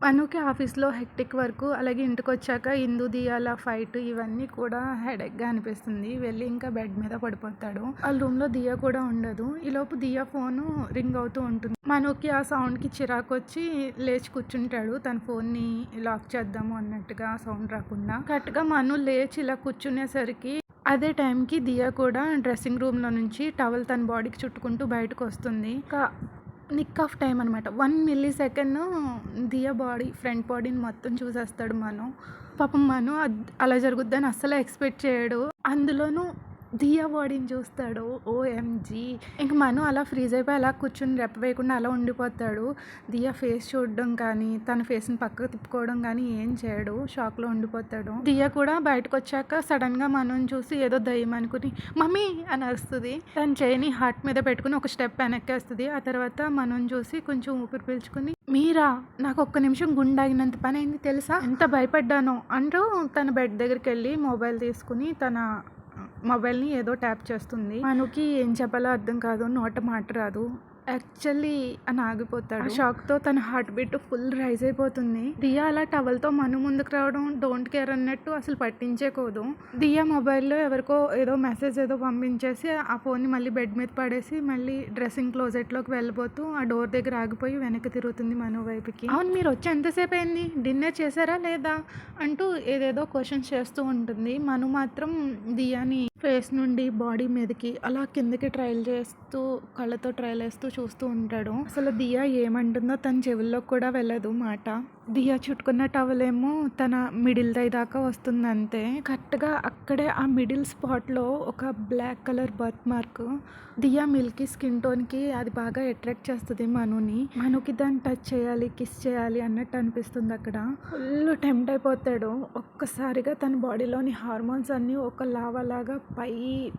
మనకి ఆఫీస్లో hectic work అలాగే ఇంటికి వచ్చాక ఇందు దియాల ఫైట్ ఇవన్నీ కూడా హెడేక్గా అనిపిస్తుంది. వెళ్ళి ఇంకా బెడ్ మీద పడిపోతాడు. వాళ్ళ రూమ్లో దియా కూడా ఉండదు. ఈలోపు దియా ఫోను రింగ్ అవుతూ ఉంటుంది. మనకి ఆ సౌండ్కి చిరాకు వచ్చి లేచి కూర్చుంటాడు. తన ఫోన్ని లాక్ చేద్దాము అన్నట్టుగా సౌండ్ రాకుండా. కరెక్ట్గా మను లేచి ఇలా కూర్చునేసరికి అదే టైంకి దియా కూడా డ్రెస్సింగ్ రూమ్లో నుంచి టవల్ తన బాడీకి చుట్టుకుంటూ బయటకు వస్తుంది ఇంకా నిక్ ఆఫ్ టైం అనమాట వన్ మిల్లీ సెకండ్ దియా బాడీ ఫ్రంట్ బాడీని మొత్తం చూసేస్తాడు మను. పాపం మను అలా జరుగుద్దని అస్సలు ఎక్స్పెక్ట్ చేయడు. అందులోనూ దియా బాడీని చూస్తాడు. ఓఎంజీ ఇంక మను అలా ఫ్రీజ్ అయిపోయి అలా కూర్చుని రెప్ప వేయకుండా అలా ఉండిపోతాడు. దియా ఫేస్ చూడడం కానీ తన ఫేస్ని పక్కకు తిప్పుకోవడం కానీ ఏం చేయడు. షాక్లో ఉండిపోతాడు. దియా కూడా బయటకు వచ్చాక సడన్గా మనం చూసి ఏదో దయ్యం అనుకుని మమ్మీ! అని వస్తుంది తన చేయని హార్ట్ మీద పెట్టుకుని ఒక స్టెప్ వెనక్కి వస్తుంది ఆ తర్వాత మనం చూసి కొంచెం ఊపిరి పీల్చుకుని మీరా నాకు ఒక్క నిమిషం గుండాగినంత పని అయింది తెలుసా? ఎంత భయపడ్డానో అంటూ తన బెడ్ దగ్గరికి వెళ్ళి మొబైల్ తీసుకుని తన మొబైల్ని ఏదో ట్యాప్ చేస్తుంది. మనకి ఏం చెప్పాలో అర్థం కాదు. నోట మాట రాదు. యాక్చువల్లీ అని ఆగిపోతాడు. షాక్తో తన హార్ట్ బీట్ ఫుల్ రైజ్ అయిపోతుంది. దియా అలా టవల్తో మను ముందుకు రావడం డోంట్ కేర్ అన్నట్టు అసలు పట్టించేకోదు దియా మొబైల్లో ఎవరికో ఏదో మెసేజ్ ఏదో పంపించేసి ఆ ఫోన్ని మళ్ళీ బెడ్ మీద పడేసి మళ్ళీ డ్రెస్సింగ్ క్లోజెట్లోకి వెళ్ళిపోతూ ఆ డోర్ దగ్గర ఆగిపోయి వెనక్కి తిరుగుతుంది మను వైపుకి. అవును మీరు వచ్చి ఎంతసేపు అయింది? డిన్నర్ చేశారా లేదా? అంటూ ఏదేదో క్వశ్చన్స్ చేస్తూ ఉంటుంది. మను మాత్రం దియాని ఫేస్ నుండి బాడీ మీదకి అలా కిందకి ట్రయల్ చేస్తూ కళ్ళతో ట్రయల్ వేస్తూ చూస్తూ ఉంటాడు. అసలు దియా ఏమంటుందో తన చెవుల్లో కూడా వెళ్ళదు మాట. దియా చుట్టుకున్న టవల్ ఏమో తన మిడిల్ దై దాకా వస్తుంది అంతే కరెక్ట్గా అక్కడే ఆ మిడిల్ స్పాట్లో ఒక black colour birth mark. Diya milky skin టోన్కి అది బాగా అట్రాక్ట్ చేస్తుంది మనుని. మనుకి దాన్ని టచ్ చేయాలి కిస్ చేయాలి అన్నట్టు అనిపిస్తుంది అక్కడ. ఫుల్ టెంప్ట్ అయిపోతాడు. ఒక్కసారిగా తన బాడీలోని హార్మోన్స్ అన్నీ ఒక లావాలాగా పై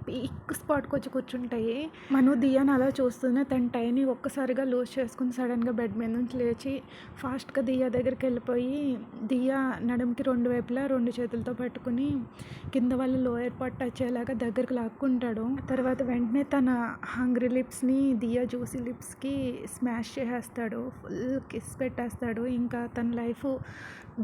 పీక్ స్పాట్కి వచ్చి కూర్చుంటాయి. మను దియాని అలా చూస్తూనే తన టైని ఒక్కసారిగా లూజ్ చేసుకుని సడన్గా బెడ్ మీద నుంచి లేచి ఫాస్ట్గా దియా దగ్గర దగ్గరికి వెళ్ళిపోయి దియా నడుముకి రెండు వైపులా రెండు చేతులతో పట్టుకుని కింద వాళ్ళు లోయర్ పార్ట్ టచ్ అయ్యేలాగా దగ్గరికి లాక్కుంటాడు. తర్వాత వెంటనే తన హంగ్రీ లిప్స్ని దియా జ్యూసీ లిప్స్కి స్మాష్ చేసేస్తాడు. ఫుల్ కిస్ పెట్టేస్తాడు. ఇంకా తన లైఫ్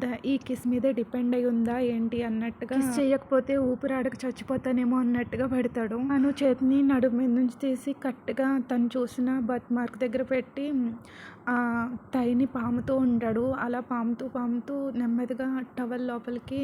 ద ఈ కిస్ మీదే డిపెండ్ అయి ఉందా ఏంటి అన్నట్టుగా కిస్ చేయకపోతే ఊపిరాడక చచ్చిపోతానేమో అన్నట్టుగా పెడతాడు. అను చేతిని నడుము మీద నుంచి తీసి కరెక్ట్గా తను చూసిన బర్త్ మార్క్ దగ్గర పెట్టి తైని పాముతూ ఉంటాడు అలా పాముతూ పాముతూ నెమ్మదిగా టవల్ లోపలికి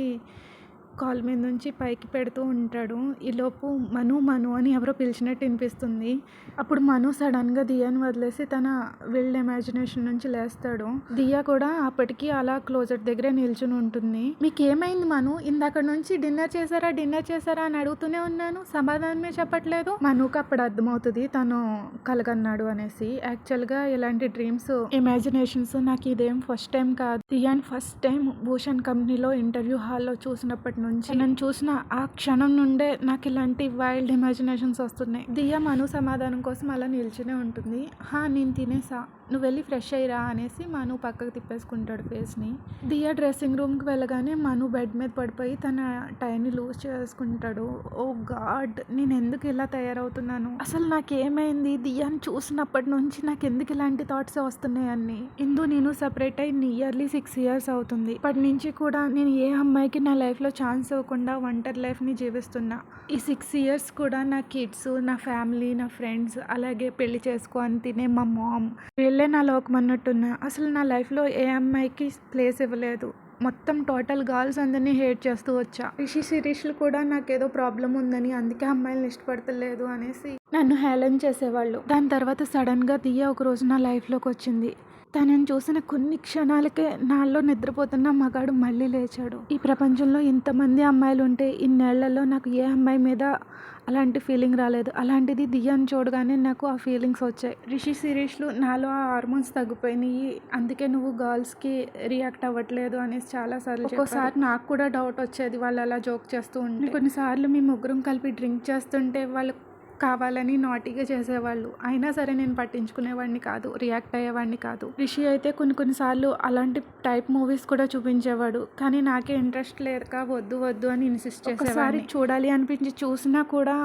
కాల్ మీద నుంచి పైకి పెడుతూ ఉంటాడు. ఈలోపు మను మను అని ఎవరో పిలిచినట్టు వినిపిస్తుంది. అప్పుడు మను సడన్గా దియాని వదిలేసి తన విల్డ్ ఇమాజినేషన్ నుంచి లేస్తాడు. దియా కూడా అప్పటికి అలా క్లోజెట్ దగ్గరే నిల్చుని ఉంటుంది. మీకు ఏమైంది మను? ఇందాక నుంచి డిన్నర్ చేశారా డిన్నర్ చేశారా? అని అడుగుతూనే ఉన్నాను. సమాధానమే చెప్పట్లేదు. మనుకు అప్పుడు అర్థమవుతుంది తను కలగన్నాడు అనేసి. యాక్చువల్గా ఇలాంటి డ్రీమ్స్ ఇమాజినేషన్స్ నాకు ఇదేం ఫస్ట్ టైం కాదు. దియాన్ ఫస్ట్ టైం భూషణ్ కంపెనీలో ఇంటర్వ్యూ హాల్లో చూసినప్పటి నుంచి నన్ను చూసిన ఆ క్షణం నుండే నాకు ఇలాంటి వైల్డ్ ఇమాజినేషన్స్ వస్తున్నాయి. దియ్య మను సమాధానం కోసం అలా నిల్చునే ఉంటుంది. హా నేను తినేసా. నువ్వు వెళ్ళి ఫ్రెష్ అయ్యిరా అనేసి మను పక్కకు తిప్పేసుకుంటాడు ఫేస్ని. దియా డ్రెస్సింగ్ రూమ్కి వెళ్ళగానే మను బెడ్ మీద పడిపోయి తన టైని లూజ్ చేసుకుంటాడు. ఓ గాడ్ నేను ఎందుకు ఇలా తయారవుతున్నాను? అసలు నాకేమైంది? దియాని చూసినప్పటి నుంచి నాకు ఎందుకు ఇలాంటి థాట్స్ వస్తున్నాయి అన్ని? ఇందు నేను సపరేట్ అయి నియర్లీ సిక్స్ ఇయర్స్ అవుతుంది. ఇప్పటి నుంచి కూడా నేను ఏ అమ్మాయికి నా లైఫ్లో ఛాన్స్ ఇవ్వకుండా ఒంటరి లైఫ్ని జీవిస్తున్నా. ఈ సిక్స్ ఇయర్స్ కూడా నా కిడ్స్ నా ఫ్యామిలీ నా ఫ్రెండ్స్ అలాగే పెళ్ళి చేసుకో అని తినే మా మామ్ వీళ్ళే నా లోకం అన్నట్టున్నా. అసలు నా లైఫ్లో ఏ అమ్మాయికి ప్లేస్ ఇవ్వలేదు. మొత్తం టోటల్ గర్ల్స్ అందరినీ హేట్ చేస్తూ వచ్చా. రిషి శిరీష్లు కూడా నాకేదో ప్రాబ్లం ఉందని అందుకే అమ్మాయిలను ఇష్టపడతలేదు అనేసి నన్ను హేళన చేసేవాళ్ళు. దాని తర్వాత సడన్గా దియ్య ఒక రోజు నా లైఫ్లోకి వచ్చింది. తనని చూసిన కొన్ని క్షణాలకే నాలో నిద్రపోతున్న మగాడు మళ్ళీ లేచాడు. ఈ ప్రపంచంలో ఇంతమంది అమ్మాయిలు ఉంటే ఇన్నేళ్ళలో నాకు ఏ అమ్మాయి మీద అలాంటి ఫీలింగ్ రాలేదు. అలాంటిది దియాని చూడగానే నాకు ఆ ఫీలింగ్స్ వచ్చాయి. రిషి సిరీస్లు నాలో ఆ హార్మోన్స్ తగ్గిపోయినాయి. అందుకే నువ్వు గర్ల్స్కి రియాక్ట్ అవ్వట్లేదు అనేసి చాలా సార్లు ఒక్కోసారి నాకు కూడా డౌట్ వచ్చేది. వాళ్ళు అలా జోక్ చేస్తూ ఉంటే. కొన్నిసార్లు మీ ముగ్గురం కలిపి డ్రింక్ చేస్తుంటే వాళ్ళు కావాలని నాటిగా చేసేవాళ్ళు. అయినా సరే నేను పట్టించుకునేవాడిని కాదు. రియాక్ట్ అయ్యేవాడిని కాదు. రిషి అయితే కొన్ని కొన్నిసార్లు అలాంటి టైప్ మూవీస్ కూడా చూపించేవాడు. కానీ నాకే ఇంట్రెస్ట్ లేక వద్దు వద్దు అని ఇన్సిస్ట్ చేసేవాడిని. చూడాలి అనిపించి చూసినా కూడా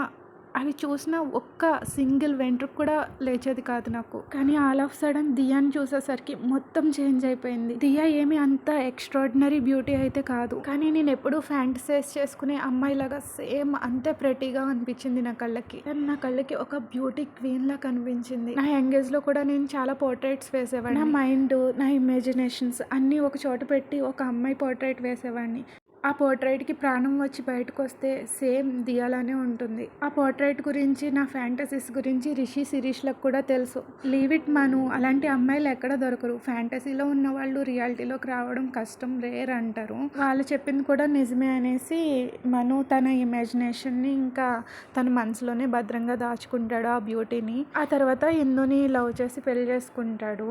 అవి చూసిన ఒక్క సింగిల్ వెంట్రుకు కూడా లేచేది కాదు నాకు. కానీ ఆల్ ఆఫ్ సడన్ దియాని చూసేసరికి మొత్తం చేంజ్ అయిపోయింది. దియా ఏమి అంత ఎక్స్ట్రాడినరీ బ్యూటీ అయితే కాదు. కానీ నేను ఎప్పుడూ ఫ్యాంటసైజ్ చేసుకునే అమ్మాయిలాగా సేమ్ అంతే ప్రెటీగా అనిపించింది నా కళ్ళకి. కానీ నా కళ్ళకి ఒక బ్యూటీ క్వీన్ లా కనిపించింది. నా యంగేజ్లో కూడా నేను చాలా పోర్ట్రేట్స్ వేసేవాడిని. నా మైండ్ నా ఇమాజినేషన్స్ అన్నీ ఒక చోట పెట్టి ఒక అమ్మాయి పోర్ట్రేట్ వేసేవాడిని. ఆ పోర్ట్రైట్కి ప్రాణం వచ్చి బయటకు వస్తే సేమ్ దియాలానే ఉంటుంది. ఆ పోర్ట్రైట్ గురించి నా ఫ్యాంటసీస్ గురించి రిషి శిరీష్లకు కూడా తెలుసు. లీవ్ ఇట్ మను అలాంటి అమ్మాయిలు ఎక్కడ దొరకరు. ఫ్యాంటసీలో ఉన్న వాళ్ళు రియాలిటీలోకి రావడం కష్టం రేర్ అంటారు. వాళ్ళు చెప్పింది కూడా నిజమే అనేసి మను తన ఇమాజినేషన్ని ఇంకా తన మనసులోనే భద్రంగా దాచుకుంటాడు ఆ బ్యూటీని ఆ తర్వాత ఇందుని లవ్ చేసి పెళ్ళి చేసుకుంటాడు.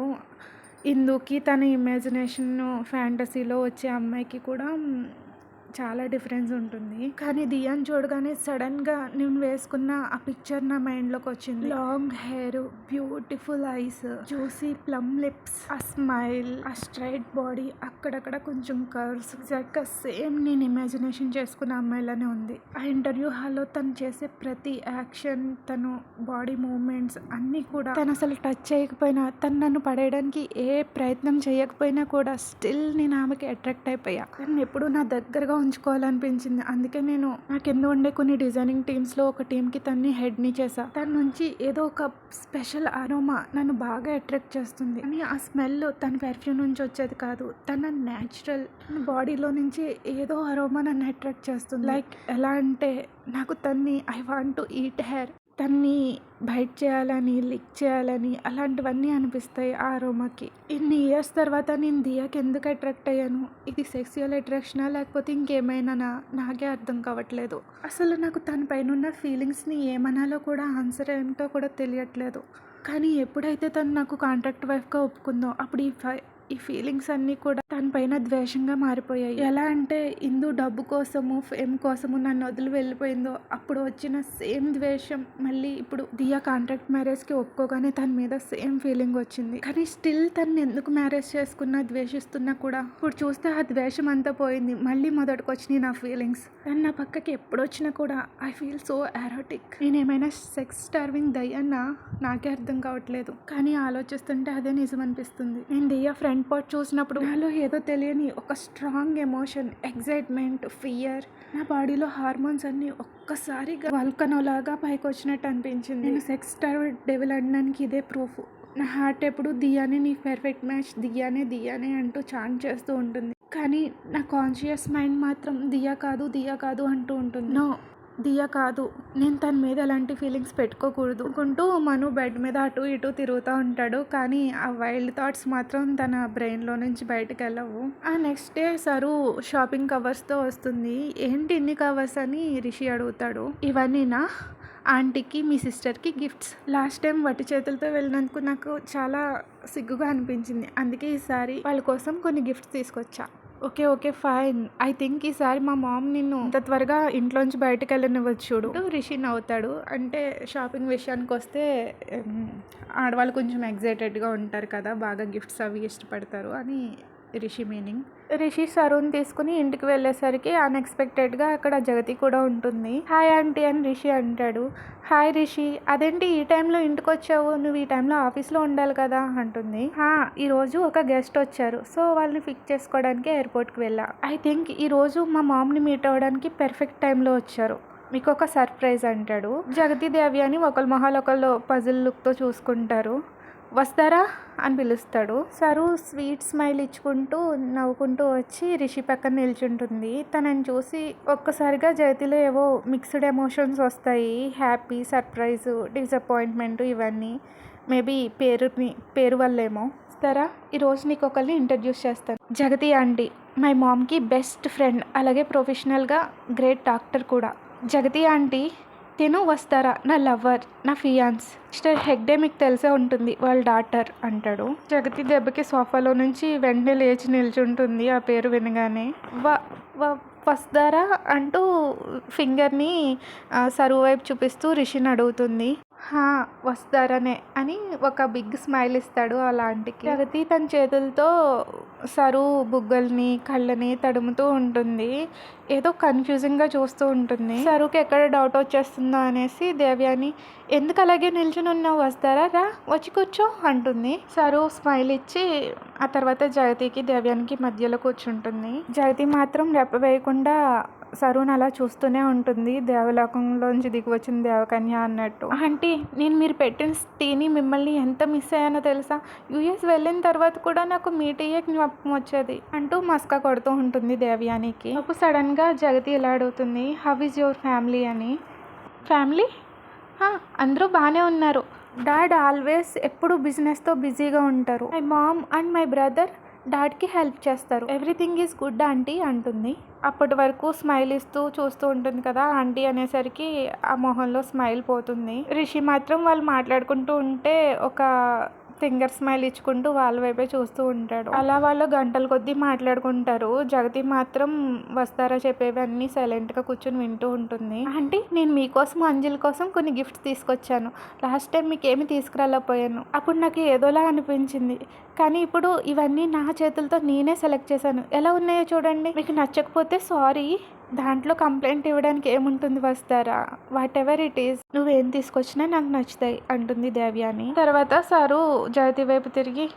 ఇందుకి తన ఇమాజినేషన్ ఫ్యాంటసీలో వచ్చే అమ్మాయికి కూడా చాలా డిఫరెన్స్ ఉంటుంది. కానీ దియాన్ చూడగానే సడన్గా నేను వేసుకున్న ఆ పిక్చర్ నా మైండ్లోకి వచ్చింది. Long hair beautiful eyes juicy plum lips ఆ స్మైల్ ఆ స్ట్రైట్ బాడీ అక్కడక్కడ కొంచెం కర్వ్స్. ఎగ్జాక్ట్గా సేమ్ నేను ఇమాజినేషన్ చేసుకున్న అమ్మాయిలానే ఉంది. ఆ ఇంటర్వ్యూ హాల్లో తను చేసే ప్రతి యాక్షన్ తను బాడీ మూమెంట్స్ అన్నీ కూడా తను అసలు టచ్ చేయకపోయినా తను నన్ను పడేయడానికి ఏ ప్రయత్నం చేయకపోయినా కూడా స్టిల్ నేను ఆమెకి అట్రాక్ట్ అయిపోయా. తను ఎప్పుడు నా దగ్గరగా ఉంచుకోవాలనిపించింది. అందుకే నేను నా కింద ఉండే కొన్ని డిజైనింగ్ టీమ్స్లో ఒక టీంకి తన్ని హెడ్ని చేసా తన నుంచి ఏదో ఒక స్పెషల్ అరోమా నన్ను బాగా అట్రాక్ట్ చేస్తుంది. కానీ ఆ స్మెల్ తన పెర్ఫ్యూమ్ నుంచి వచ్చేది కాదు. తన న్యాచురల్ బాడీలో నుంచి ఏదో అరోమా నన్ను అట్రాక్ట్ చేస్తుంది. లైక్ ఎలా అంటే నాకు తన్ని I want to eat hair. తన్ని బైట్ చేయాలని లిక్ చేయాలని అలాంటివన్నీ అనిపిస్తాయి ఆ అరోమాకి. ఇన్ని ఇయర్స్ తర్వాత నేను దియాకి ఎందుకు అట్రాక్ట్ అయ్యాను? ఇది సెక్సువల్ అట్రాక్షనా లేకపోతే ఇంకేమైనా నాకే అర్థం కావట్లేదు. అసలు నాకు తన పైన ఉన్న ఫీలింగ్స్ని ఏమనాలో కూడా ఆన్సర్ ఏంటో కూడా తెలియట్లేదు. కానీ ఎప్పుడైతే తను నాకు కాంట్రాక్ట్ వైఫ్గా ఒప్పుకుందో అప్పుడు ఈ ఈ ఫీలింగ్స్ అన్నీ కూడా తన పైన ద్వేషంగా మారిపోయాయి. ఎలా అంటే ఇందు డబ్బు కోసము ఫేమ్ కోసము నన్ను వదిలి వెళ్ళిపోయిందో అప్పుడు వచ్చిన సేమ్ ద్వేషం మళ్ళీ ఇప్పుడు దియా కాంట్రాక్ట్ మ్యారేజ్కి ఒప్పుకోగానే తన మీద సేమ్ ఫీలింగ్ వచ్చింది. కానీ స్టిల్ తను ఎందుకు మ్యారేజ్ చేసుకున్నా ద్వేషిస్తున్నా కూడా ఇప్పుడు చూస్తే ఆ ద్వేషం అంతా పోయింది. మళ్ళీ మొదటికి వచ్చినాయి నా ఫీలింగ్స్ తను నా పక్కకి ఎప్పుడు వచ్చినా కూడా ఐ ఫీల్ సో ఎరోటిక్ నేను ఏమైనా సెక్స్ స్టార్వింగ్ దయ్యన్నా నాకే అర్థం కావట్లేదు. కానీ ఆలోచిస్తుంటే అదే నిజం అనిపిస్తుంది. నేను దియా ఫ్రెండ్ పార్ట్ చూసినప్పుడు నాలో ఏదో తెలియని ఒక స్ట్రాంగ్ ఎమోషన్ ఎగ్జైట్మెంట్ ఫియర్ నా బాడీలో హార్మోన్స్ అన్నీ ఒక్కసారిగా వల్కనోలాగా పైకి వచ్చినట్టు అనిపించింది. నేను సెక్స్ స్టార్ డెవిల్ అనడానికి ఇదే ప్రూఫ్ నా హార్ట్ ఎప్పుడు దియానే నీ పెర్ఫెక్ట్ మ్యాచ్ దియానే దియానే అంటూ చాంట్ చేస్తూ ఉంటుంది. కానీ నా కాన్షియస్ మైండ్ మాత్రం దియా కాదు దియా కాదు అంటూ ఉంటుంది. నో దియ కాదు. నేను తన మీద ఎలాంటి ఫీలింగ్స్ పెట్టుకోకూడదు. అనుకుంటూ మను బెడ్ మీద అటు ఇటు తిరుగుతూ ఉంటాడు. కానీ ఆ వైల్డ్ థాట్స్ మాత్రం తన బ్రెయిన్లో నుంచి బయటకు వెళ్ళవు ఆ నెక్స్ట్ డే సరు షాపింగ్ కవర్స్తో వస్తుంది. ఏంటి ఇన్ని కవర్స్ అని రిషి అడుగుతాడు. ఇవన్నీనా? ఆంటీకి మీ సిస్టర్కి గిఫ్ట్స్ లాస్ట్ టైం వట్టి చేతులతో వెళ్ళినందుకు నాకు చాలా సిగ్గుగా అనిపించింది. అందుకే ఈసారి వాళ్ళ కోసం కొన్ని గిఫ్ట్స్ తీసుకొచ్చా? Okay okay fine. I think ఈసారి మా మామ్ నిన్ను ఇంత త్వరగా ఇంట్లోంచి బయటకు వెళ్ళనివ్వచ్చు చూడు రిషి నవ్వుతాడు? అంటే షాపింగ్ విషయానికి వస్తే ఆడవాళ్ళు కొంచెం ఎగ్జైటెడ్గా ఉంటారు కదా బాగా గిఫ్ట్స్ అవి ఇష్టపడతారు అని రిషి మీనింగ్ రిషి సరుణ్ తీసుకుని ఇంటికి వెళ్ళేసరికి అన్ఎక్స్పెక్టెడ్గా అక్కడ జగతి కూడా ఉంటుంది. హాయ్ ఆంటీ అని రిషి అంటాడు. హాయ్ రిషి అదేంటి ఈ టైంలో ఇంటికి వచ్చావు నువ్వు ఈ టైంలో ఆఫీస్లో ఉండాలి కదా అంటుంది. "హా, ఈ రోజు ఒక గెస్ట్ వచ్చారు సో వాళ్ళని ఫిక్స్ చేసుకోవడానికి ఎయిర్పోర్ట్కి వెళ్ళా. ఐ థింక్ ఈ రోజు మా మామ్ని మీట్ అవ్వడానికి పెర్ఫెక్ట్ టైంలో వచ్చారు. మీకు ఒక సర్ప్రైజ్ అంటాడు. జగతి దేవి అని ఒకళ్ళ మొహాలు ఒకళ్ళు పజిల్ లుక్తో చూసుకుంటారు. వస్తారా అని పిలుస్తాడు. సరు స్వీట్ స్మైల్ ఇచ్చుకుంటూ నవ్వుకుంటూ వచ్చి రిషి పక్కన నిల్చుంటుంది. తనని చూసి ఒక్కసారిగా జగతిలో ఏవో మిక్స్డ్ ఎమోషన్స్ వస్తాయి. హ్యాపీ సర్ప్రైజ్ డిసప్పాయింట్మెంట్ ఇవన్నీ. మేబీ పేరుని పేరు వల్లేమో. వస్తారా ఈరోజు నీకు ఒకరిని ఇంట్రడ్యూస్ చేస్తాను. జగతి ఆంటీ మై మామ్కి బెస్ట్ ఫ్రెండ్ అలాగే ప్రొఫెషనల్గా గ్రేట్ డాక్టర్ కూడా. జగతి ఆంటీ తిను వస్తారా? నా లవర్ నా ఫియాన్స్. మిస్టర్ హెగ్డే మీకు తెలిసే ఉంటుంది వాళ్ళ డాటర్ అంటాడు. జగతి దెబ్బకి సోఫాలో నుంచి వెంటనే లేచి నిల్చుంటుంది ఆ పేరు వినగానే. వ వ- వస్తారా? అంటూ ఫింగర్ని సరువు వైపు చూపిస్తూ రిషిని అడుగుతుంది. వస్తారనే అని ఒక బిగ్ స్మైల్ ఇస్తాడు అలాంటికి. ప్రగతి తన చేతులతో సరు బుగ్గల్ని కళ్ళని తడుముతూ ఉంటుంది. ఏదో కన్ఫ్యూజింగ్గా చూస్తూ ఉంటుంది. సరుకి ఎక్కడ డౌట్ వచ్చేస్తుందో అనేసి దేవ్యాని ఎందుకు అలాగే నిల్చుని ఉన్నావు? వస్తారా? రా వచ్చి కూర్చో అంటుంది. సరు స్మైల్ ఇచ్చి ఆ తర్వాత జగతికి దేవ్యానికి మధ్యలో కూర్చుంటుంది. జగతి మాత్రం రెప్ప వేయకుండా సరుని అలా చూస్తూనే ఉంటుంది. దేవలోకంలోంచి దిగి వచ్చిన దేవకన్య అన్నట్టు. ఆంటీ నేను మీరు పెట్టిన టీని మిమ్మల్ని ఎంత మిస్ అయ్యానో తెలుసా? యూఎస్ వెళ్ళిన తర్వాత కూడా నాకు మీ టీయే జ్ఞాపకం వచ్చేది. అంటూ మస్కా కొడుతూ ఉంటుంది దేవ్యానికి. అప్పుడు సడన్గా జగతి ఇలా అడుగుతుంది హవ్ ఈజ్ యువర్ ఫ్యామిలీ అని. ఫ్యామిలీ "ఆ, అందరూ బాగానే ఉన్నారు. డాడ్ ఆల్వేస్ ఎప్పుడు బిజినెస్తో బిజీగా ఉంటారు. My mom and my brother డాడ్కి help చేస్తారు. ఎవ్రీథింగ్ ఈజ్ గుడ్ ఆంటీ అంటుంది. అప్పటి వరకు స్మైల్ ఇస్తూ చూస్తూ ఉంటుంది కదా ఆంటీ అనేసరికి ఆ మొహంలో స్మైల్ పోతుంది. రిషి మాత్రం వాళ్ళు మాట్లాడుకుంటూ ఉంటే ఒక ఫింగర్ స్మైల్ ఇచ్చుకుంటూ వాళ్ళ వైపే చూస్తూ ఉంటాడు. అలా వాళ్ళు గంటల కొద్దీ మాట్లాడుకుంటారు. జగతి మాత్రం వస్తారా చెప్పేవన్నీ సైలెంట్గా కూర్చొని వింటూ ఉంటుంది. అంటే నేను మీకోసం అంజలి కోసం కొన్ని గిఫ్ట్స్ తీసుకొచ్చాను. లాస్ట్ టైం మీకు ఏమి తీసుకురాలేకపోయాను. అప్పుడు నాకు ఏదోలా అనిపించింది. కానీ ఇప్పుడు ఇవన్నీ నా చేతులతో నేనే సెలెక్ట్ చేశాను. ఎలా ఉన్నాయో చూడండి. మీకు నచ్చకపోతే సారీ దాంట్లో కంప్లైంట్ ఇవ్వడానికి ఏముంటుంది వస్తారా? వాట్ ఎవర్ ఇట్ ఈస్ నువ్వేం తీసుకొచ్చినా నాకు నచ్చుతాయి అంటుంది దేవ్యాని. తర్వాత సారు జగతి వైపు తిరిగి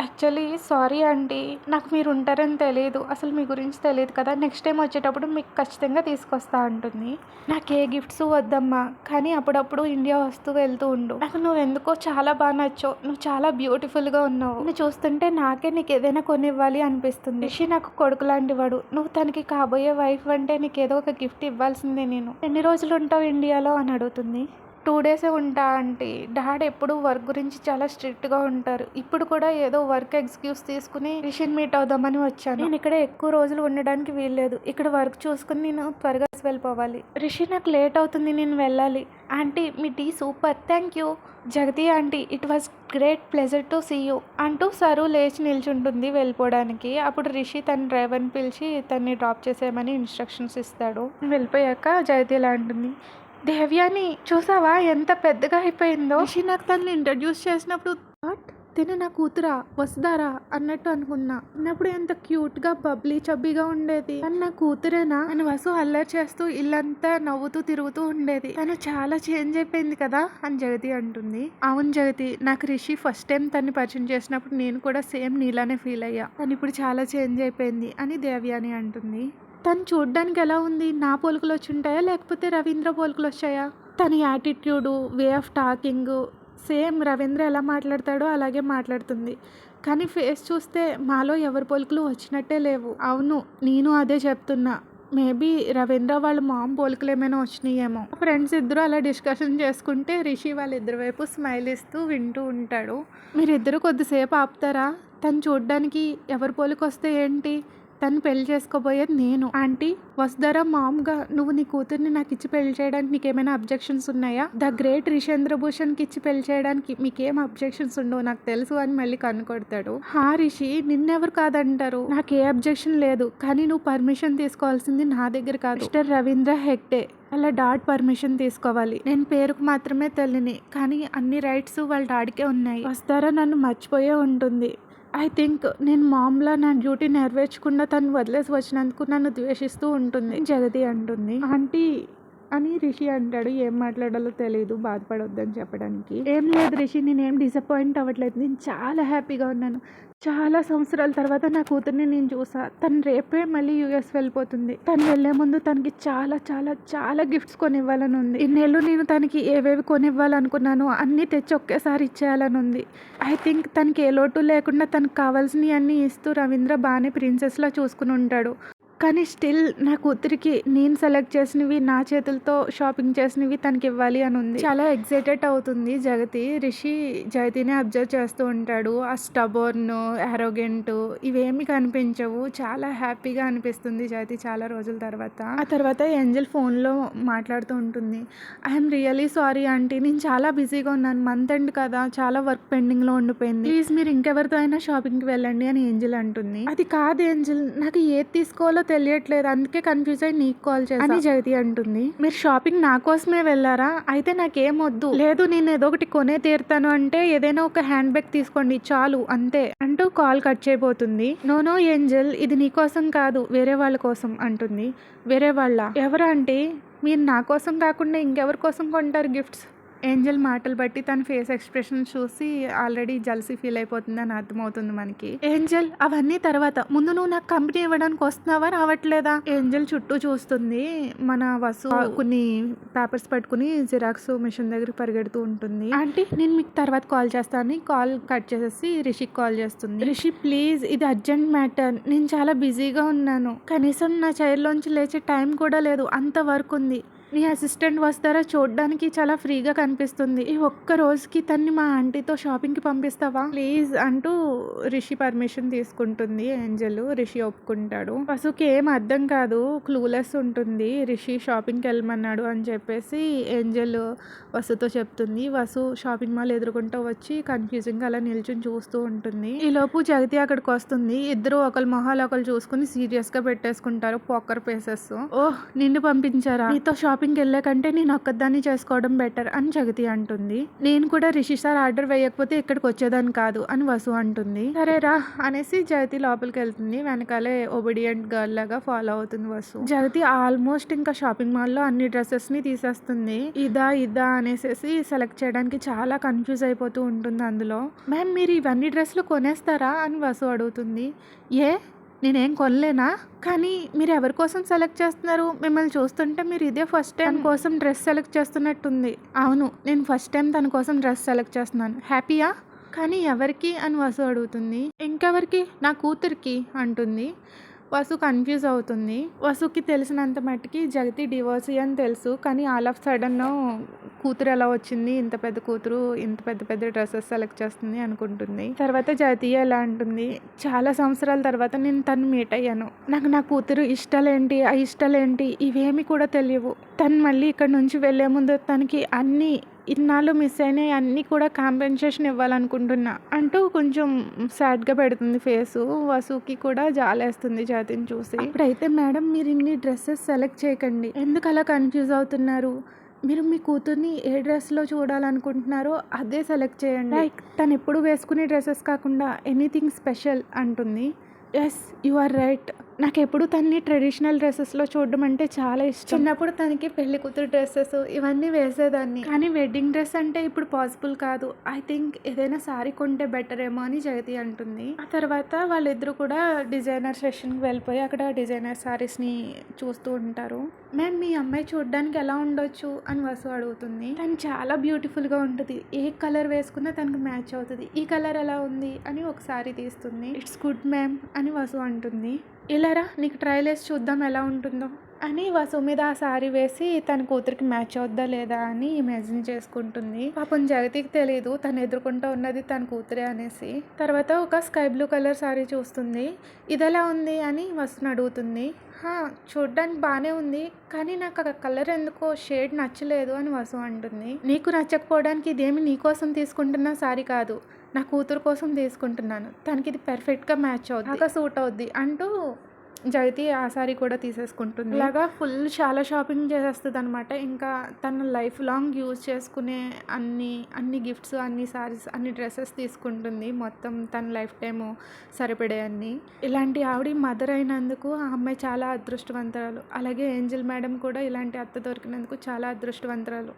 యాక్చువల్లీ సారీ ఆంటీ నాకు మీరు ఉంటారని తెలియదు అసలు మీ గురించి తెలియదు కదా. నెక్స్ట్ టైం వచ్చేటప్పుడు మీకు ఖచ్చితంగా తీసుకొస్తా అంటుంది. నాకు ఏ గిఫ్ట్స్ వద్దమ్మా. కానీ అప్పుడప్పుడు ఇండియా వస్తూ వెళ్తూ ఉండు. నాకు నువ్వు ఎందుకో చాలా బాగా నచ్చావు. నువ్వు చాలా బ్యూటిఫుల్గా ఉన్నావు. నువ్వు చూస్తుంటే నాకే నీకు ఏదైనా కొనివ్వాలి అనిపిస్తుంది. రిషి నాకు కొడుకు లాంటి వాడు నువ్వు తనకి కాబోయే వైఫ్ అంటే నీకు ఏదో ఒక గిఫ్ట్ ఇవ్వాల్సిందే నేను. ఎన్ని రోజులు ఉంటావు ఇండియాలో అని అడుగుతుంది. టూ డేసే ఉంటా ఆంటీ. డాడ్ ఎప్పుడు వర్క్ గురించి చాలా స్ట్రిక్ట్గా ఉంటారు. ఇప్పుడు కూడా ఏదో వర్క్ ఎక్స్క్యూజ్ తీసుకుని రిషన్ మీట్ అవుదామని వచ్చాను. నేను ఇక్కడ ఎక్కువ రోజులు ఉండడానికి వీల్లేదు. ఇక్కడ వర్క్ చూసుకుని నేను త్వరగా వెళ్ళిపోవాలి. రిషి నాకు లేట్ అవుతుంది నేను వెళ్ళాలి. Aunty me tea super. Thank you. Jagathi aunty it was great pleasure to see you. అంటూ సరు లేచి నిల్చుంటుంది వెళ్ళిపోవడానికి. అప్పుడు రిషి తన డ్రైవర్ని పిలిచి తన్ని డ్రాప్ చేసేయమని ఇన్స్ట్రక్షన్స్ ఇస్తాడు. వెళ్ళిపోయాక జగతి ఇలా అంటుంది? దేవ్యాని చూసావా? ఎంత పెద్దగా అయిపోయిందో. రిషి నాకు తనని ఇంట్రడ్యూస్ చేసినప్పుడు "వాట్? తిన నా కూతురా వస్తారా అన్నట్టు అనుకున్నా. అన్నప్పుడు ఎంత క్యూట్గా బబ్లీ చబ్బీగా ఉండేది. తను నా కూతురేనా? అని వసు అల్లరి చేస్తూ ఇల్లంతా నవ్వుతూ తిరుగుతూ ఉండేది. తను చాలా చేంజ్ అయిపోయింది కదా? అని జగతి అంటుంది. అవును జగతి నాకు రిషి ఫస్ట్ టైం తన్ని పరిచయం చేసినప్పుడు నేను కూడా సేమ్ నీలానే ఫీల్ అయ్యా. తను ఇప్పుడు చాలా చేంజ్ అయిపోయింది అని దేవ్యాని అంటుంది. తను చూడ్డానికి ఎలా ఉంది? నా పోలికలు వచ్చి ఉంటాయా? లేకపోతే రవీంద్ర పోలికలు వచ్చాయా? తన attitude way of talking same Ravindra ఎలా మాట్లాడతాడో అలాగే మాట్లాడుతుంది. కానీ ఫేస్ చూస్తే మాలో ఎవరి పోలికలు వచ్చినట్టే లేవు. అవును నేను అదే చెప్తున్నా. మేబీ రవీంద్ర వాళ్ళ మామ్ పోలికలు ఏమైనా వచ్చినాయేమో. ఫ్రెండ్స్ ఇద్దరు అలా డిస్కషన్ చేసుకుంటే రిషి వాళ్ళిద్దరి వైపు స్మైల్ ఇస్తూ వింటూ ఉంటాడు. మీరిద్దరు కొద్దిసేపు ఆపుతారా? తను చూడ్డానికి ఎవరి పోలిక వస్తే ఏంటి? తను పెళ్ళి చేసుకోబోయేది నేను. ఆంటీ వసుధర మామ్గా నువ్వు నీ కూతుర్ని నాకు ఇచ్చి పెళ్ళి చేయడానికి నీకేమైనా అబ్జెక్షన్స్ ఉన్నాయా? ద గ్రేట్ రిషేంద్ర భూషణ్కి ఇచ్చి పెళ్ళి చేయడానికి మీకేం అబ్జెక్షన్స్ ఉండవు నాకు తెలుసు అని మళ్ళీ కనుకొడతాడు. హా రిషి నిన్నెవరు కాదంటారు? నాకు ఏ అబ్జెక్షన్ లేదు కానీ నువ్వు పర్మిషన్ తీసుకోవాల్సింది నా దగ్గర కాదు. మిస్టర్ రవీంద్ర హెగ్డే అలా డాడ్ పర్మిషన్ తీసుకోవాలి. నేను పేరుకు మాత్రమే తెలియని కానీ అన్ని రైట్స్ వాళ్ళ డాడీకే ఉన్నాయి. వస్తారా నన్ను మర్చిపోయే ఉంటుంది. ఐ థింక్ నేను మామ్లా నా డ్యూటీ నెరవేర్చకుండా తను వదిలేసి వచ్చినందుకు నన్ను ద్వేషిస్తూ ఉంటుంది. జగతి అంటుంది. ఆంటీ అని రిషి అంటాడు. ఏం మాట్లాడాలో తెలియదు బాధపడొద్దని చెప్పడానికి. ఏం లేదు రిషి నేనేం డిసప్పాయింట్ అవ్వట్లేదు. నేను చాలా హ్యాపీగా ఉన్నాను. చాలా సంవత్సరాల తర్వాత నా కూతుర్ని నేను చూసా. తను రేపే మళ్ళీ యూఎస్ వెళ్ళిపోతుంది. తను వెళ్ళే ముందు తనకి చాలా చాలా చాలా గిఫ్ట్స్ కొనివ్వాలని ఉంది. ఇన్నేళ్ళు నేను తనకి ఏవేవి కొనివ్వాలనుకున్నానో అన్నీ తెచ్చి ఒకేసారి ఇచ్చేయాలని ఉంది. ఐ థింక్ తనకి ఏ లోటు లేకుండా తనకు కావాల్సినవి అన్నీ ఇస్తూ రవీంద్ర బాగానే ప్రిన్సెస్లా చూసుకుని ఉంటాడు. కానీ స్టిల్ నా కూతురికి నేను సెలెక్ట్ చేసినవి నా చేతులతో షాపింగ్ చేసినవి తనకి ఇవ్వాలి అని ఉంది. చాలా ఎగ్జైటెడ్ అవుతుంది జగతి. రిషి జగతిని అబ్జర్వ్ చేస్తూ ఉంటాడు. ఆ స్టబోర్న్ అరోగెంట్ ఇవేమి కనిపించవు. చాలా హ్యాపీగా అనిపిస్తుంది జగతి చాలా రోజుల తర్వాత. ఆ తర్వాత ఏంజల్ ఫోన్లో మాట్లాడుతూ ఉంటుంది. I'm really sorry aunty. నేను చాలా బిజీగా ఉన్నాను. మంత్ ఎండ్ కదా. చాలా వర్క్ పెండింగ్లో ఉండిపోయింది. ప్లీజ్ మీరు ఇంకెవరితో అయినా షాపింగ్కి వెళ్ళండి అని ఏంజల్ అంటుంది. అది కాదు ఏంజల్. నాకు ఏది తీసుకోవాలో తెలియట్లేదు. అందుకే కన్ఫ్యూజ్ అయ్యి నీకు కాల్ చేసి అని జగతి అంటుంది. మీరు షాపింగ్ నా కోసమే వెళ్ళారా? అయితే నాకేం వద్దు. లేదు నేను ఏదో ఒకటి కొనే తీరుతాను అంటే ఏదైనా ఒక హ్యాండ్ బ్యాగ్ తీసుకోండి చాలు అంతే అంటూ కాల్ కట్ చేయబోతుంది. నో నో ఏంజల్ ఇది నీ కోసం కాదు వేరే వాళ్ళ కోసం అంటుంది. వేరే వాళ్ళ? ఎవరు అంటే? మీరు నా కోసం కాకుండా ఇంకెవరి కోసం కొంటారు గిఫ్ట్స్? ఏంజల్ మాటలు బట్టి తన ఫేస్ ఎక్స్ప్రెషన్ చూసి ఆల్రెడీ జల్సీ ఫీల్ అయిపోతుంది అని అర్థమవుతుంది మనకి. ఏంజల్ అవన్నీ తర్వాత. ముందు నువ్వు నాకు కంపెనీ ఇవ్వడానికి వస్తున్నావా రావట్లేదా? ఏంజల్ చుట్టూ చూస్తుంది. మన వసు కొన్ని పేపర్స్ పట్టుకుని జిరాక్స్ మిషన్ దగ్గర పరిగెడుతూ ఉంటుంది. ఆంటీ నేను మీకు తర్వాత కాల్ చేస్తాను కాల్ కట్ చేసేసి రిషికి కాల్ చేస్తుంది. రిషి ప్లీజ్ ఇది అర్జెంట్ మ్యాటర్. నేను చాలా బిజీగా ఉన్నాను. కనీసం నా చైర్లోంచి లేచే టైం కూడా లేదు. అంత వర్క్ ఉంది. నీ అసిస్టెంట్ వస్తారా చూడడానికి చాలా ఫ్రీగా కనిపిస్తుంది. ఈ ఒక్క రోజుకి తన్ని మా ఆంటీతో షాపింగ్కి పంపిస్తావా? ప్లీజ్ అంటూ రిషి పర్మిషన్ తీసుకుంటుంది. ఏంజల్ రిషి ఒప్పుకుంటాడు. వసుకి ఏం అర్థం కాదు. క్లూలెస్ ఉంటుంది. రిషి షాపింగ్కి వెళ్ళమన్నాడు అని చెప్పేసి ఏంజల్ వసుతో చెప్తుంది. వసు షాపింగ్ మాల్ ఎదుర్కొంటూ వచ్చి కన్ఫ్యూజింగ్ అలా నిల్చుని చూస్తూ ఉంటుంది. ఈ లోపు జగతి అక్కడికి వస్తుంది. ఇద్దరు ఒకరి మొహాలు ఒకరు చూసుకుని సీరియస్గా పెట్టేసుకుంటారు. పోకర్ పేసెస్ ఓహ్ నిన్ను పంపించారా? నీతో షాపింగ్కి వెళ్ళాకంటే నేను ఒక్కదాన్ని చేసుకోవడం బెటర్ అని జగతి అంటుంది. నేను కూడా రిషి సార్ ఆర్డర్ వేయకపోతే ఇక్కడికి వచ్చేదాన్ని కాదు అని వసు అంటుంది. సరేరా అనేసి జగతి లోపలికి వెళ్తుంది. వెనకాలే ఒబిడియంట్ గర్ల్ లాగా ఫాలో అవుతుంది వసు. జగతి ఆల్మోస్ట్ ఇంకా షాపింగ్ మాల్లో అన్ని డ్రెస్సెస్ని తీసేస్తుంది. ఇదా ఇదా అనేసి సెలెక్ట్ చేయడానికి చాలా కన్ఫ్యూజ్ అయిపోతూ ఉంటుంది అందులో. మ్యామ్ మీరు ఇవన్నీ డ్రెస్సులు కొనేస్తారా? అని వసు అడుగుతుంది. ఏ? నేనేం కొనలేనా? కానీ మీరు ఎవరి కోసం సెలెక్ట్ చేస్తున్నారు? మిమ్మల్ని చూస్తుంటే మీరు ఇదే ఫస్ట్ టైం కోసం డ్రెస్ సెలెక్ట్ చేస్తున్నట్టుంది. అవును నేను ఫస్ట్ టైం తన కోసం డ్రెస్ సెలెక్ట్ చేస్తున్నాను. హ్యాపీయా? కానీ ఎవరికి అని వసు అడుగుతుంది. ఇంకెవరికి? నా కూతురికి అంటుంది. వసు కన్ఫ్యూజ్ అవుతుంది. వసుకి తెలిసినంత మట్టుకి జగతి డివోర్సీ అని తెలుసు కానీ ఆల్ ఆఫ్ సడన్ కూతురు ఎలా వచ్చింది ఇంత పెద్ద కూతురు ఇంత పెద్ద పెద్ద డ్రెస్సెస్ సెలెక్ట్ చేస్తుంది అనుకుంటుంది. తర్వాత జగతి ఎలా అంటుంది చాలా సంవత్సరాల తర్వాత నేను తను మీట్ అయ్యాను. నాకు నా కూతురు ఇష్టాలేంటి ఆ ఇష్టాలేంటి ఇవేమి కూడా తెలియవు. తను మళ్ళీ ఇక్కడ నుంచి వెళ్ళే ముందు తనకి అన్ని ఇన్నాళ్ళు మిస్ అయినాయి అన్నీ కూడా కాంపెన్సేషన్ ఇవ్వాలనుకుంటున్నా. అంటూ కొంచెం సాడ్గా పెడుతుంది ఫేసు వసుకి కూడా జాలేస్తుంది జాతిని చూసి. ఇప్పుడైతే మేడం మీరు ఇన్ని డ్రెస్సెస్ సెలెక్ట్ చేయకండి. ఎందుకు అలా కన్ఫ్యూజ్ అవుతున్నారు? మీరు మీ కూతుర్ని ఏ డ్రెస్లో చూడాలనుకుంటున్నారో అదే సెలెక్ట్ చేయండి. లైక్ తను ఎప్పుడు వేసుకునే డ్రెస్సెస్ కాకుండా ఎనీథింగ్ స్పెషల్ అంటుంది. ఎస్ యు ఆర్ రైట్ నాకు ఎప్పుడు తన్ని ట్రెడిషనల్ డ్రెస్సెస్లో చూడడం అంటే చాలా ఇష్టం. చిన్నప్పుడు తనకి పెళ్ళి కూతురు డ్రెస్సెస్ ఇవన్నీ వేసేదాన్ని. కానీ వెడ్డింగ్ డ్రెస్ అంటే ఇప్పుడు పాసిబుల్ కాదు. ఐ థింక్ ఏదైనా సారీ కొంటే బెటర్ ఏమో అని జగతి అంటుంది. ఆ తర్వాత వాళ్ళిద్దరు కూడా డిజైనర్ సెషన్కి వెళ్ళిపోయి అక్కడ డిజైనర్ సారీస్ని చూస్తూ ఉంటారు. మ్యామ్ మీ అమ్మాయి చూడడానికి ఎలా ఉండొచ్చు? అని వసు అడుగుతుంది. తను చాలా బ్యూటిఫుల్గా ఉంటుంది. ఏ కలర్ వేసుకున్నా తనకు మ్యాచ్ అవుతుంది. ఈ కలర్ ఎలా ఉంది? అని ఒకసారి తీస్తుంది. ఇట్స్ గుడ్ మ్యామ్ అని వసు అంటుంది. ఇలారా నీకు ట్రయల్ వేసి చూద్దాం ఎలా ఉంటుందో అని వసు మీద ఆ సారీ వేసి తన కూతురికి మ్యాచ్ అవుద్దా లేదా అని ఇమాజిన్ చేసుకుంటుంది. పాపం జగతికి తెలియదు తను ఎదుర్కొంటూ ఉన్నది తన కూతురే అనేసి. తర్వాత ఒక స్కై బ్లూ కలర్ సారీ చూస్తుంది. ఇది ఎలా ఉంది అని వసుని అడుగుతుంది. చూడ్డానికి బాగానే ఉంది కానీ నాకు ఆ కలర్ ఎందుకో షేడ్ నచ్చలేదు అని వసు అంటుంది. నీకు నచ్చకపోవడానికి ఇదేమి నీకోసం తీసుకుంటున్న సారీ కాదు నా కూతురు కోసం తీసుకుంటున్నాను. తనకి ఇది పెర్ఫెక్ట్గా మ్యాచ్ అవుద్ది. బాగా సూట్ అవుద్ది అంటూ జైతి ఆ సారీ కూడా తీసేసుకుంటుంది. ఇలాగా ఫుల్ చాలా షాపింగ్ చేసేస్తుంది అనమాట ఇంకా తన లైఫ్ లాంగ్ యూజ్ చేసుకునే అన్ని అన్ని గిఫ్ట్స్ అన్ని సారీస్ అన్ని డ్రెస్సెస్ తీసుకుంటుంది. మొత్తం తన లైఫ్ టైము సరిపడే అన్ని. ఇలాంటి ఆవిడ మదర్ అయినందుకు ఆ అమ్మాయి చాలా అదృష్టవంతరాలు. అలాగే ఏంజల్ మేడం కూడా ఇలాంటి అత్త దొరికినందుకు చాలా అదృష్టవంతరాలు.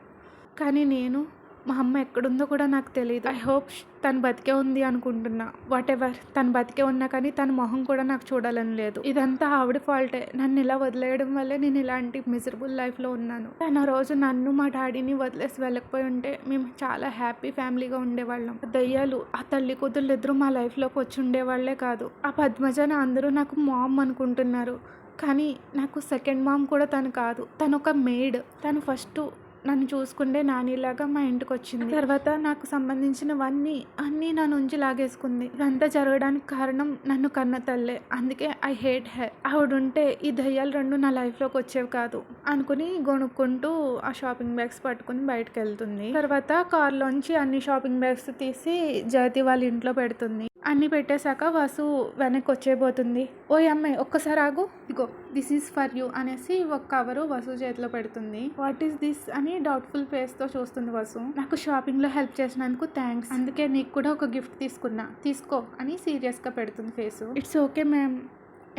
కానీ నేను మా అమ్మ ఎక్కడుందో కూడా నాకు తెలియదు ఐ హోప్ తను బతికే ఉంది అనుకుంటున్నా. వాట్ ఎవర్ తను బతికే ఉన్నా కానీ తన మొహం కూడా నాకు చూడాలని లేదు. ఇదంతా ఆవిడ ఫాల్టే. నన్ను ఇలా వదిలేయడం వల్లే నేను ఇలాంటి మిజరబుల్ లైఫ్లో ఉన్నాను. తను ఆ రోజు నన్ను మా డాడీని వదిలేసి వెళ్ళకపోయి ఉంటే మేము చాలా హ్యాపీ ఫ్యామిలీగా ఉండేవాళ్ళం. దయ్యాలు ఆ తల్లి కూతుళ్ళు ఇద్దరు మా లైఫ్లోకి వచ్చి ఉండేవాళ్ళే కాదు. ఆ పద్మజన అందరూ నాకు మామ్ అనుకుంటున్నారు. కానీ నాకు సెకండ్ మామ్ కూడా తను కాదు. తను ఒక మేడ్ తను ఫస్ట్ నన్ను చూసుకుంటే నానిలాగా మా ఇంటికి వచ్చింది తర్వాత నాకు సంబంధించినవన్నీ అన్నీ నా నుంచి లాగేసుకుంది. ఇదంతా జరగడానికి కారణం నన్ను కన్న తల్లే. అందుకే ఐ హేట్ హెర్ ఆవిడుంటే ఈ దయ్యాలు రెండు నా లైఫ్లోకి వచ్చేవి కాదు అనుకుని గొనుక్కుంటూ ఆ షాపింగ్ బ్యాగ్స్ పట్టుకుని బయటకు వెళ్తుంది తర్వాత కార్లోంచి అన్ని షాపింగ్ బ్యాగ్స్ తీసి జాతి వాళ్ళ ఇంట్లో పెడుతుంది. అన్నీ పెట్టేశాక వసు వెనక్కి వచ్చేయబోతుంది ఓ అమ్మాయి ఒక్కసారి ఆగు. ఇగో దిస్ ఈజ్ ఫర్ యూ అనేసి ఒక కవరు వసు చేతిలో పెడుతుంది. వాట్ ఈస్ దిస్ అని డౌట్ఫుల్ ఫేస్తో చూస్తుంది వసు. నాకు షాపింగ్లో హెల్ప్ చేసినందుకు థ్యాంక్స్ అందుకే నీకు కూడా ఒక గిఫ్ట్ తీసుకున్నా. తీసుకో అని సీరియస్గా పెడుతుంది face it's okay ma'am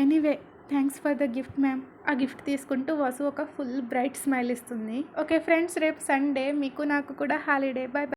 anyway thanks for the gift ma'am ఆ గిఫ్ట్ తీసుకుంటూ వసు ఒక ఫుల్ బ్రైట్ స్మైల్ ఇస్తుంది. ఓకే ఫ్రెండ్స్ రేపు సండే మీకు నాకు కూడా హాలిడే బై